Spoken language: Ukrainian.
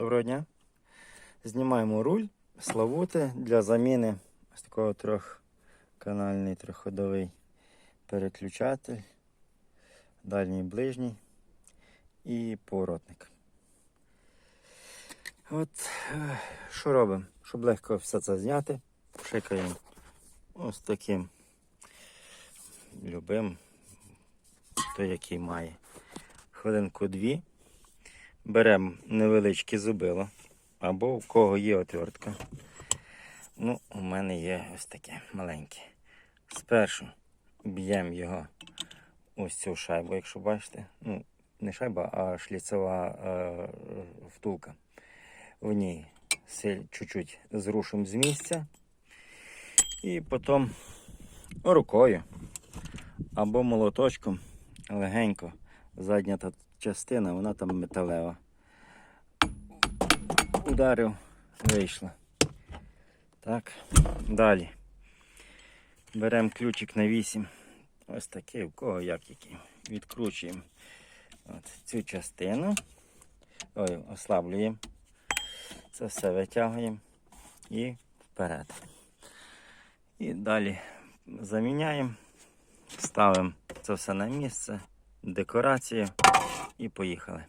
Доброго дня. Знімаємо руль Славути для заміни ось такого трьохканальний трьохходовий переключатель, дальній ближній і поворотник. От е, що робимо? Щоб легко все це зняти, пшикаємо ось таким любим, той, який має. Хвилинку дві. Беремо невеличке зубило, або в кого є отвертка. Ну, у мене є ось таке маленьке. Спершу б'ємо його ось цю шайбу, якщо бачите. Ну, не шайба, а шліцева е, втулка. В ній чуть-чуть зрушимо з місця. І потім рукою або молоточком легенько задня та частина, вона там металева. Ударив, вийшла. Так, далі. Беремо ключик на 8. Ось такий, в кого як який. Відкручуємо от цю частину. Ой, ослаблюємо. Це все витягуємо і вперед. І далі заміняємо, ставимо це все на місце, декорацію і поїхали.